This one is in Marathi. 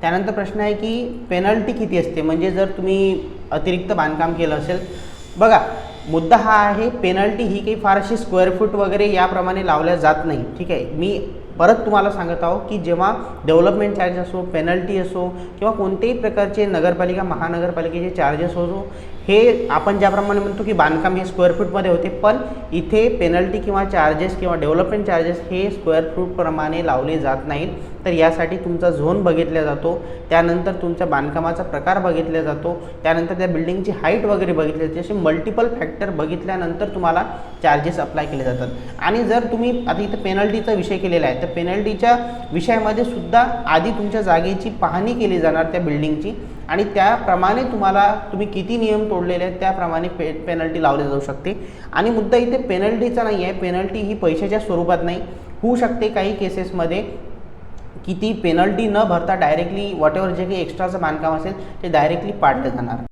त्यानंतर प्रश्न आहे की पेनल्टी किती असते? म्हणजे जर तुम्ही अतिरिक्त बांधकाम केलं असेल बघा मुद्दा हा आहे पेनल्टी ही काही फारशी स्क्वेअर फूट वगैरे याप्रमाणे लावल्या जात नाही ठीक आहे? मी परत तुम्हाला सांगत आहो की जेव्हा डेव्हलपमेंट चार्ज असो पेनल्टी असो किंवा कोणत्याही प्रकारचे नगरपालिका महानगरपालिकेचे चार्जेस असो हे आपण ज्याप्रमाणे म्हणतो की बांधकाम हे स्क्वेअर फूटमध्ये होते पण इथे पेनल्टी किंवा चार्जेस किंवा डेव्हलपमेंट चार्जेस हे स्क्वेअर फूटप्रमाणे लावले जात नाहीत. तर यासाठी तुमचा झोन बघितला जातो त्यानंतर तुमच्या बांधकामाचा प्रकार बघितला जातो त्यानंतर त्या बिल्डिंगची हाईट वगैरे बघितली जाते. असे मल्टिपल फॅक्टर बघितल्यानंतर तुम्हाला चार्जेस अप्लाय केले जातात. आणि जर तुम्ही आता इथं पेनल्टीचा विषय केलेला आहे तर पेनल्टीच्या विषयामध्ये सुद्धा आधी तुमच्या जागेची पाहणी केली जाणार त्या बिल्डिंगची आणि त्याप्रमाणे तुम्हाला तुम्ही किती नियम तोडलेले आहेत त्याप्रमाणे पे पेनल्टी लावली जाऊ शकते. आणि मुद्दा इथे पेनल्टीचा नाही आहे पेनल्टी ही पैशाच्या स्वरूपात नाही. होऊ शकते काही केसेसमध्ये की ती पेनल्टी न भरता डायरेक्टली वॉट एव्हर जे काही एक्स्ट्राचं बांधकाम असेल ते डायरेक्टली पाडलं जाणार.